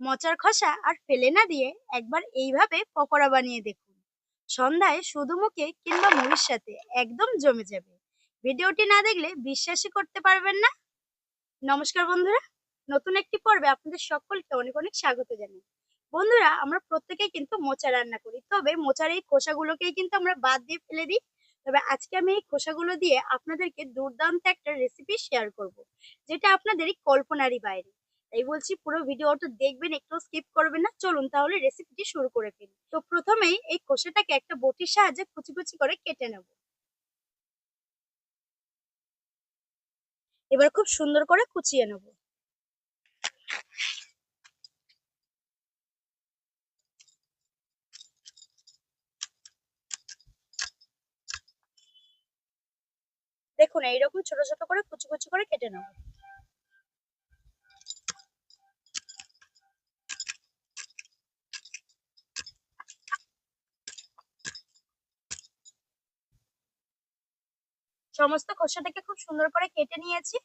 মোচার খোসা আর ফেলে না দিয়ে একবার এইভাবে পকোড়া বানিয়ে দেখুন। সন্ধ্যায় শুধু মুখে কিংবা মুড়ির সাথে একদম জমে যাবে। ভিডিওটি না দেখলে বিশ্বাসই করতে পারবেন না। নমস্কার বন্ধুরা। নতুন একটি পর্বে আপনাদের সকলকে অনেক অনেক স্বাগত জানাই। বন্ধুরা, আমরা প্রত্যেকেই কিন্তু মোচা রান্না করি। তবে মোচার এই খোসাগুলোকেই কিন্তু আমরা বাদ দিয়ে ফেলে দিই। তবে আজকে আমি এই খোসাগুলো দিয়ে আপনাদেরকে দুর্দান্ত একটা রেসিপি শেয়ার করব, যেটা আপনাদের এই কল্পনারই বাইরে। তাই বলছি পুরো ভিডিও ভিডিওটা দেখবেন, একটু স্কিপ করবেন না। চলুন তাহলে রেসিপিটি শুরু করে ফেলি। তো প্রথমেই এই খোসাটাকে একটা বটির সাহায্যে কুচি কুচি করে কেটে নেব। এবার খুব সুন্দর করে কুচিয়ে নেব। দেখুন, এইরকম ছোট ছোট করে কুচি কুচি করে কেটে নেব। সমস্ত খোসাটাকে খুব সুন্দর করে কেটে নিয়েছি।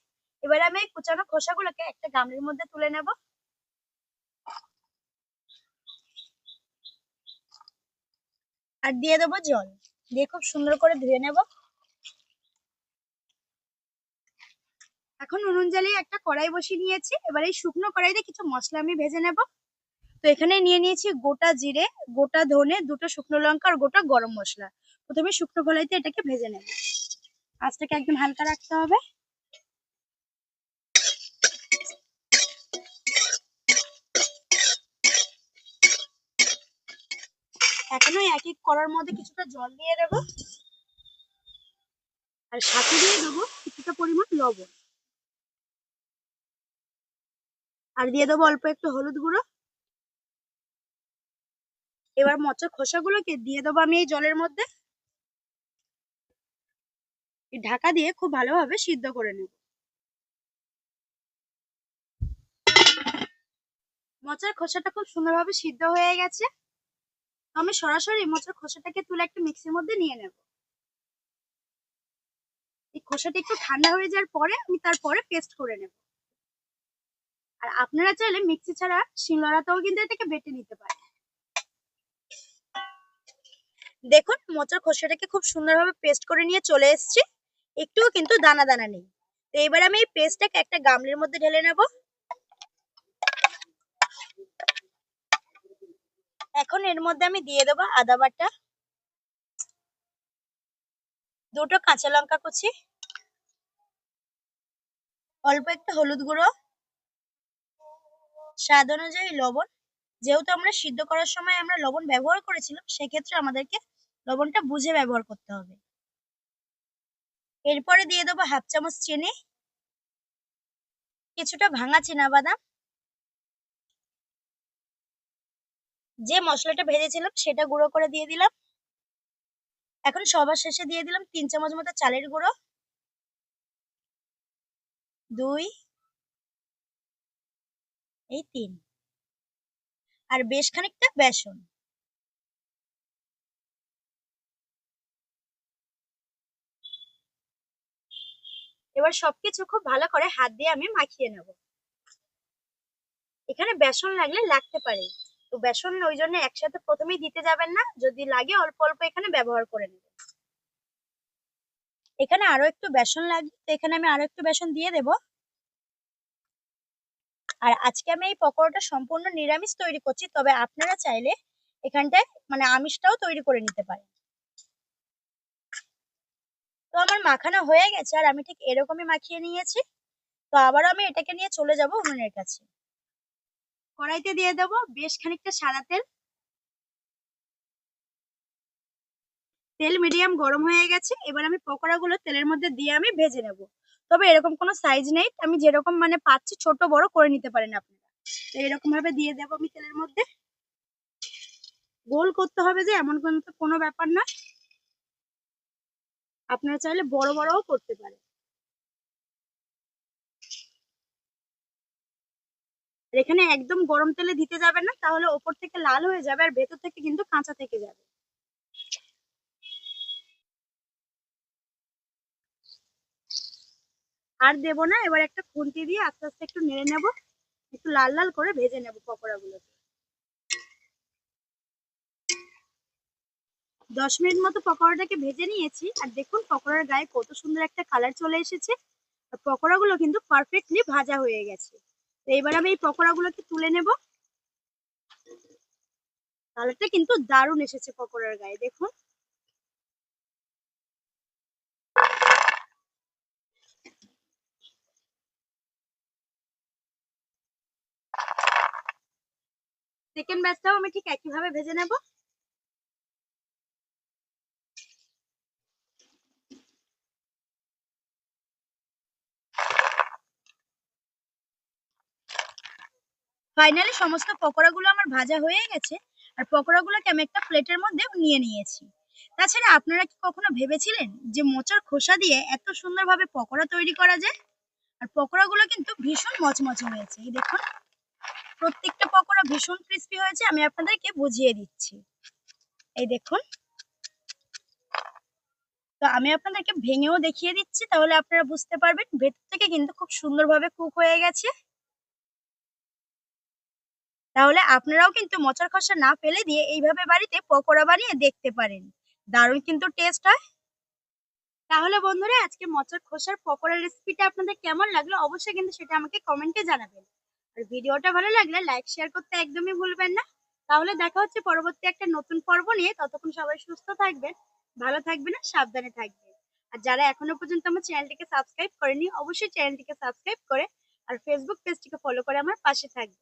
এবার আমি এই কুচানো খোসাগুলোকে একটা গামলির মধ্যে তুলে নেব। আর দিয়ে দেবো জল। দিয়ে খুব সুন্দর করে ধুয়ে নেব। এখন উনুন জ্বালিয়ে একটা কড়াই বসিয়ে নিয়েছি। এবার এই শুকনো কড়াইতে কিছু মশলা আমি ভেজে নেব। তো এখানে নিয়ে নিয়েছি গোটা জিরে, গোটা ধনে, দুটো শুকনো লঙ্কা আর গোটা গরম মশলা। প্রথমে শুকনো কড়াইতে এটাকে ভেজে নেব। আঁচটাকে একদম হালকা রাখতে হবে। এখনও এক এক করার মধ্যে কিছুটা জল দিয়ে দেবো। আর সাথে দিয়ে দেবো কিছুটা পরিমাণ লবণ। আর দিয়ে দেবো অল্প একটু হলুদ গুঁড়ো। এবার মোচার খোসাগুলোকে দিয়ে দেবো আমি এই জলের মধ্যে। ঢাকা দিয়ে খুব ভালোভাবে সিদ্ধ করে নেব। মোচার খোসাটা খুব সুন্দরভাবে সিদ্ধ হয়ে গেছে। আমি সরাসরি মোচার খোসাটাকে তুলে একটা মিক্সির মধ্যে নিয়ে নেব। এই খোসাটা একটু ঠান্ডা হয়ে যাওয়ার পরে আমি তারপরে পেস্ট করে নেব। আর আপনারা চাইলে মিক্সি ছাড়া শিলনোড়াতেও কিন্তু এটাকে বেটে নিতে পারেন। দেখুন, মোচার খোসাটাকে খুব সুন্দরভাবে পেস্ট করে নিয়ে চলে এসেছি। একটুও কিন্তু দানা দানা নেই। তো এবার আমি এই পেস্টটাকে একটা গামলির মধ্যে ঢেলে নেব। এখন এর মধ্যে আমি দিয়ে দেবো আদা বাটা, দুটো কাঁচা লঙ্কা কুচি, অল্প একটা হলুদ গুঁড়ো, স্বাদ অনুযায়ী লবণ। যেহেতু আমরা সিদ্ধ করার সময় আমরা লবণ ব্যবহার করেছিলাম, সেক্ষেত্রে আমাদেরকে লবণটা বুঝে ব্যবহার করতে হবে। এরপরে দিয়ে দেবো হাফ চামচ চিনি, কিছুটা ভাঙা চিনা বাদাম যে মশলাটা ভেজেছিলাম সেটা গুঁড়ো করে দিয়ে দিলাম। এখন সবার শেষে দিয়ে দিলাম তিন চামচ মতো চালের গুঁড়ো। দুই, এই তিন। আর বেশ খানিকটা বেসন। এবার সবকিছু খুব ভালো করে হাত দিয়ে আমি মাখিয়ে নেব। এখানে বেসন লাগলে লাগতে পারে। তো বেসন ওই জন্য একসাথে প্রথমেই দিতে যাবেন না, যদি লাগে অল্প অল্প এখানে ব্যবহার করে নেবেন। এখানে আরও একটু বেসন লাগবে এখানে আমি আরও একটু বেসন দিয়ে দেব। আর আজকে আমি এই পকোড়াটা সম্পূর্ণ নিরামিষ তৈরি করছি, তবে আপনারা চাইলে এখানটায় মানে আমিষটাও তৈরি করে নিতে পারেন। তো আমার মাখানো হয়ে গেছে আর আমি ঠিক এরকমই মাখিয়ে নিয়েছি। তো আবারও আমি এটাকে নিয়ে চলে যাব উনুনের কাছে। কড়াইতে দিয়ে দেব বেশ খানিকটা সাদা তেল। তেল মিডিয়াম গরম হয়ে গেছে, এবার আমি পকোড়াগুলো তেলের মধ্যে দিয়ে আমি ভেজে নেব। তবে এরকম কোনো সাইজ নেই, আমি যেরকম মানে পাচ্ছি ছোট বড় করে নিতে পারেন আপনারা। তো এরকম ভাবে দিয়ে দেবো আমি তেলের মধ্যে। গোল করতে হবে যে এমন কোনো ব্যাপার না। আপনারা চাইলে বড় বড়ও করতে পারেন। এখানে একদম গরম তেলে দিতে যাবেন না, তাহলে ওপর থেকে লাল হয়ে যাবে আর ভেতর থেকে কিন্তু কাঁচা থেকে যাবে। আর দেব না, এবার একটা খুন্তি দিয়ে আস্তে আস্তে একটু নেড়ে নেব, একটু লাল লাল করে ভেজে নেব পকোড়াগুলোকে। দশ মিনিট মতো পকোড়াটাকে ভেজে নিয়েছি। আর দেখুন, পকোড়ার গায়ে কত সুন্দর একটা কালার চলে এসেছে। আর পকোড়াগুলো কিন্তু পারফেক্টলি ভাজা হয়ে গেছে। তো এবার আমি এই পকোড়াগুলোকে তুলে নেব। কালারটা কিন্তু দারুণ এসেছে পকোড়ার গায়ে, দেখুন। সেকেন্ড ব্যাচটাও আমি ঠিক একইভাবে ভেজে নেব। ফাইনালি সমস্ত পকোড়াগুলো আমার ভাজা হয়ে গেছে। আর পকোড়াগুলোকে আমি একটা প্লেটের মধ্যে নিয়ে নিয়েছি। তাছাড়া আপনারা কি কখনো ভেবেছিলেন যে মোচার খোসা দিয়ে এত সুন্দরভাবে পকোড়া তৈরি করা যায়? আর পকোড়াগুলো কিন্তু ভীষণ মচমচে হয়েছে। এই দেখুন, প্রত্যেকটা পকোড়া ভীষণ ক্রিস্পি হয়েছে। আমি আপনাদেরকে বুঝিয়ে দিচ্ছি। এই দেখুন, তো আমি আপনাদেরকে ভেঙেও দেখিয়ে দিচ্ছি। তাহলে আপনারা বুঝতে পারবেন, ভেতর থেকে কিন্তু খুব সুন্দরভাবে কুক হয়ে গেছে। তাহলে আপনারাও কিন্তু মোচার খসা না ফেলে দিয়ে এইভাবে বাড়িতে পকোড়া বানিয়ে দেখতে পারেন। দারুণ কিন্তু টেস্ট হয়। তাহলে বন্ধুরা, আজকে মোচার খোসার পকোড়া রেসিপিটা আপনাদের কেমন লাগল অবশ্যই কিন্তু সেটা আমাকে কমেন্টে জানাবেন। আর ভিডিওটা ভালো লাগলে লাইক শেয়ার করতে একদমই ভুলবেন না। তাহলে দেখা হচ্ছে পরবর্তী একটা নতুন পর্ব নিয়ে। ততক্ষণ সবাই সুস্থ থাকবেন, ভালো থাকবেন আর সাবধানে থাকবেন। আর যারা এখনও পর্যন্ত আমার চ্যানেলটিকে সাবস্ক্রাইব করেনি, অবশ্যই চ্যানেলটিকে সাবস্ক্রাইব করে আর ফেসবুক পেজটিকে ফলো করে আমার পাশে থাকবেন।